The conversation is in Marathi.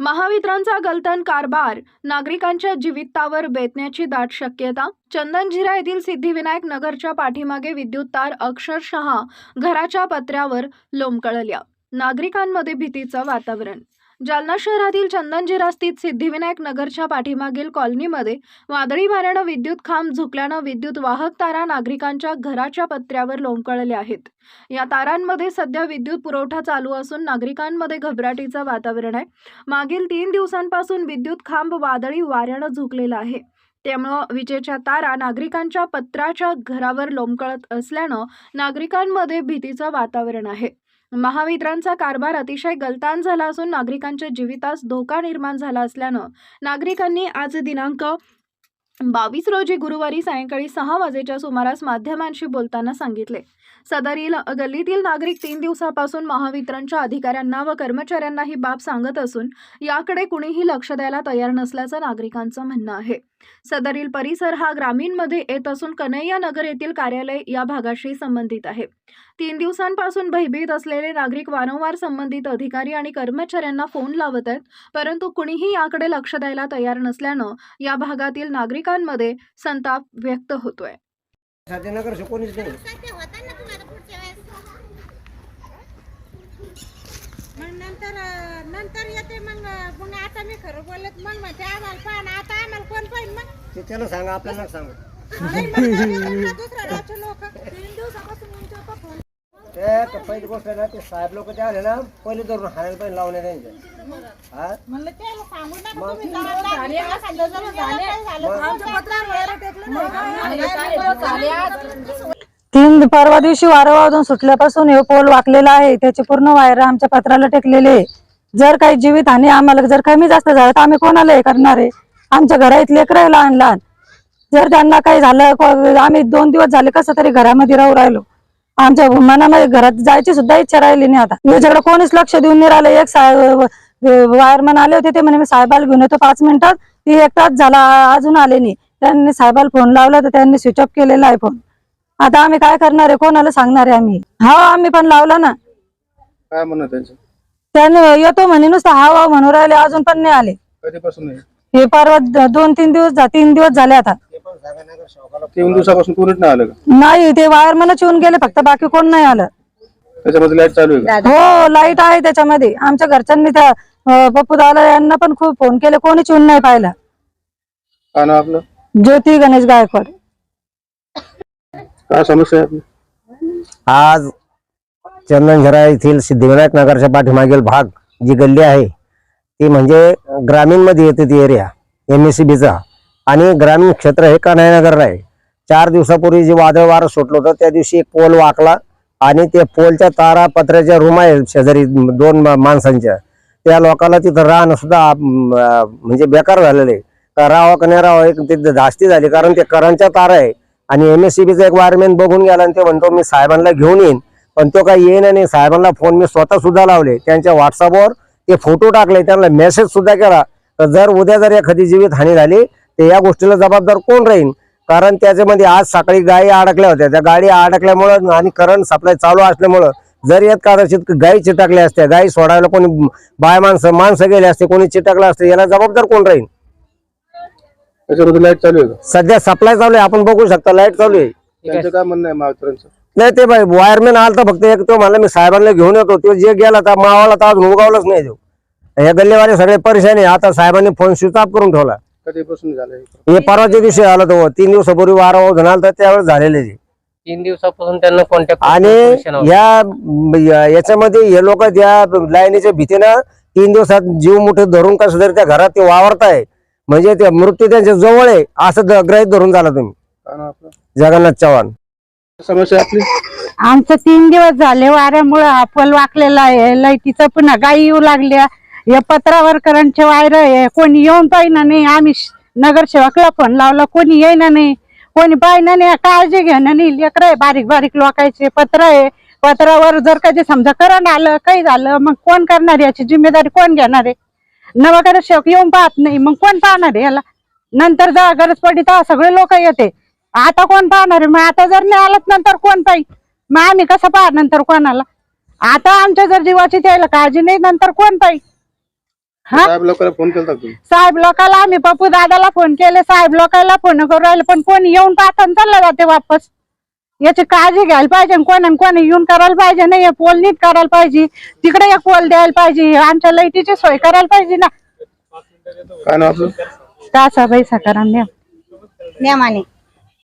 महावितरणचा गलतन कारभार नागरिकांच्या जीवितावर बेतण्याची दाट शक्यता चंदनझिरा येथील सिद्धिविनायक नगरच्या पाठीमागे विद्युत तार अक्षरशः घराच्या पत्र्यावर लोंबकळल्या. नागरिकांमध्ये भीतीचं वातावरण जालना शहरातील चंदनझिरा स्थित सिद्धिविनायक नगरच्या पाठीमागील कॉलनीमध्ये वादळी वाऱ्यानं विद्युत खांब झुकल्यानं विद्युत वाहक तारा नागरिकांच्या घराच्या पत्र्यावर लोंबकळल्या आहेत. या तारांमध्ये सध्या विद्युत पुरवठा चालू असून नागरिकांमध्ये घबराटीचं वातावरण आहे. मागील तीन दिवसांपासून विद्युत खांब वादळी वाऱ्यानं झुकलेला आहे. त्यामुळं विजेच्या तारा नागरिकांच्या पत्राच्या घरावर लोंबकळत असल्यानं नागरिकांमध्ये भीतीचं वातावरण आहे. महावितरणचा कारभार अतिशय गलतान झाला असून नागरिकांच्या जीवितास धोका निर्माण झाला असल्यानं नागरिकांनी आज दिनांक बावीस रोजी गुरुवारी सायंकाळी सहा वाजेच्या सुमारास माध्यमांशी बोलताना सांगितले. सदरील गल्लीतील नागरिक तीन दिवसापासून महावितरणच्या अधिकाऱ्यांना व कर्मचाऱ्यांना ही बाब सांगत असून याकडे कुणीही लक्ष द्यायला तयार नसल्याचं नागरिकांचं म्हणणं आहे. सदरील परिसर हा ग्रामीणमध्ये येत असून कन्हैया नगर येथील कार्यालय या भागाशी संबंधित आहे. तीन दिवसांपासून भयभीत असलेले नागरिक वारंवार संबंधित अधिकारी आणि कर्मचाऱ्यांना फोन लावत आहेत परंतु कुणीही याकडे लक्ष द्यायला तयार नसल्यानं या भागातील नागरिकांमध्ये संताप व्यक्त होतोय. नंतर नंतर येते मग मग आता मी खरं बोलत मग म्हणते आम्हाला पाहा ना आता आम्हाला कोण पाहिजे मग? ते त्याला सांगा आपल्याला सांगू नाही, मग लोक तीन दिवसापासून यांच्यावर पण फोन ते तर पहिली गोष्ट आहे ना ते साहेब लोक ते आले ना पहिले धरून हाणायला पाहिजे लावणे त्यांच्या हा? म्हणलं त्याला सांगू नका तुम्ही गावाला झाले, असं जर झालं, काय झालं, आमच्या पत्रावर टेकलं नाही. तीन परवा दिवशी वारं वाजून सुटल्यापासून हे पोल वाकलेला आहे. त्याचे पूर्ण वायर आमच्या पत्राला टेकलेले आहे. जर काही जीवित आणि आम्हाला जर कमी जास्त झालं तर आम्ही कोणाला हे करणार आहे? आमच्या घरात लेकर आहे लहान लहान. जर त्यांना काही झालं आम्ही दोन दिवस झाले कसं तरी घरामध्ये राहू राहिलो. आमच्या मनामध्ये घरात जायची सुद्धा इच्छा राहिली नाही आता. याच्याकडे कोणीच लक्ष देऊन नाही राहिलं. एक साहेब वायरमन आले होते ते म्हणे मी साहेबाला घेऊन येतो पाच मिनिटात. ती एक तास झाला अजून आले नाही. त्यांनी साहेबाला फोन लावला तर त्यांनी स्विच ऑफ केलेला आहे फोन आता आम्ही काय करणार आहे? कोणाला सांगणार आहे आम्ही? हा आम्ही पण लावला ना. काय म्हणत त्यांचं? त्याने येतो म्हणे नुसतं हा वा म्हणून राहिले अजून पण नाही आले. कधीपासून नाही हे परवा द- दोन तीन दिवस झा- तीन दिवस झाले आता. ते पण सांगा नगर शौकाला तीन दिवसापासून कोणीच नाही आलं का? नाही ते वायरमनच येऊन गेले फक्त बाकी कोण नाही आलं. त्याच्यामध्ये लाइट चालू आहे का? हो लाइट आहे त्याच्यामध्ये. आमच्या घरच्यांनी त्या अं, पप्पू दादा यांना पण खूप फोन केले कोणीच येऊन नाही पाहिलं. काय नाव आपलं? ज्योती गणेश गायकवाड. काय समस्या आहे आपली? आज चंदनझरा येथील सिद्धिविनायक नगरच्या पाठीमागील भाग जी गल्ली आहे ती म्हणजे ग्रामीणमध्ये येते ती एरिया एम एस सी बीचा आणि ग्रामीण क्षेत्र हे कन्हैयानगरला आहे. चार दिवसापूर्वी जे वादळ वारं सुटलं होतं त्या दिवशी एक पोल वाकला आणि ते पोलच्या तारा पत्र्याच्या रूम आहे शेजारी दोन मा- माणसांच्या. त्या लोकांना तिथं राहणं सुद्धा म्हणजे बेकार झालेलं. आहे का राहावं का नाही राहावं एक तिथं धास्ती झाली. कारण ते करंटच्या तारा आहे. आणि एम एस चा एक वायरमॅन बघून गेला आणि ते म्हणतो मी साहेबांना घेऊन येईन. पण तो काही येईन आणि साहेबांना फोन मी स्वतः सुद्धा लावले. त्यांच्या व्हॉट्सअपवर ते फोटो टाकले. त्यांना मेसेज सुद्धा केला. तर जर उद्या जर एखादी जीवित हानी झाली तर या गोष्टीला जबाबदार कोण राहील? कारण त्याच्यामध्ये आज सकाळी गायी अडकल्या होत्या. त्या गाडी अडकल्यामुळं आणि करंट सप्लाय चालू असल्यामुळं जर येत कदाचित गायी चिटकल्या असत्या गायी सोडायला कोणी बाय माणसं माणसं गेले असते कोणी चिटकलं असते याला जबाबदार कोण राहील? लाइट चालू आहे सध्या सप्लाय चालू आहे. आपण बघू शकता लाइट चालू आहे. काय म्हणणं आहे नाही ते बाई वायरमॅन आलता फक्त एक तो म्हणला मी साहेबांना घेऊन येतो. तो जे गेला तर मावाला तर अजून उगावलाच नाही तो. हे गल्लेवाले सगळे परेशान आहे. आता साहेबांनी फोन स्विच ऑफ करून ठेवला. कधीपासून झालं हे? हे परवाच्या दिवशी आला तो. तीन दिवसापूर्वी वारा वाजून आला तर त्यावेळेस झालेले ते तीन दिवसापासून त्यांना कॉन्टॅक्ट आणि या या- याच्यामध्ये हे लोक त्या लाईनीच्या भीतीनं तीन दिवसात जीव मुठे धरून कसं तरी त्या घरात ते वावरताय. म्हणजे ते मृत्यू त्यांच्या जवळ आहे असं द- गृहीत धरून झाला तुम्ही. काय नाव आपलं? जगन्नाथ चव्हाण. समस्या आपली? आमचं तीन दिवस झाले वाऱ्यामुळे आपल वाकलेला आहे. लाईटीचं पुन्हा गाई येऊ लागल्या. या पत्रावर करंटचे वायर आहे. कोणी येऊन पाहिना नाही. आम्ही श- नगरसेवकला फोन लावला. कोणी येईना नाही. कोणी पाहिना नाही. काळजी घेणं नाही. लेकर आहे. बारीक बारीक लोकांचे पत्र आहे. पत्रावर जर कधी समजा करंट आलं काही झालं मग कोण करणार याची जिम्मेदारी कोण घेणार आहे? नवनगरसेवक येऊन पाहत नाही. मग कोण पाहणार आहे याला? नंतर जा गरज पडली तर सगळे लोक येते. आता कोण पाहणार? आहे मग आता जर नाही आलात नंतर कोण पाहिजे? मग आम्ही कसं पाहा नंतर कोणाला? आता आमच्या जर जीवाची त्याला काळजी नाही नंतर कोण पाहिजे? हा? साहेब लोकांना फोन केला तुम्ही? साहेब लोकांना आम्ही पप्पू दादाला फोन केले. साहेब लोकांना फोन करू राहिले पण कोणी येऊन पाहता आणि चाललं जाते वापस. याची काळजी घ्यायला पाहिजे आणि कोणी कोणी येऊन करायला पाहिजे नाही हे पोल नीट करायला पाहिजे. तिकडे एक पोल द्यायला पाहिजे. आमच्या लाईटीची सोय करायला पाहिजे ना? काय नाव आपलं? का बाई सकाराम नेमाने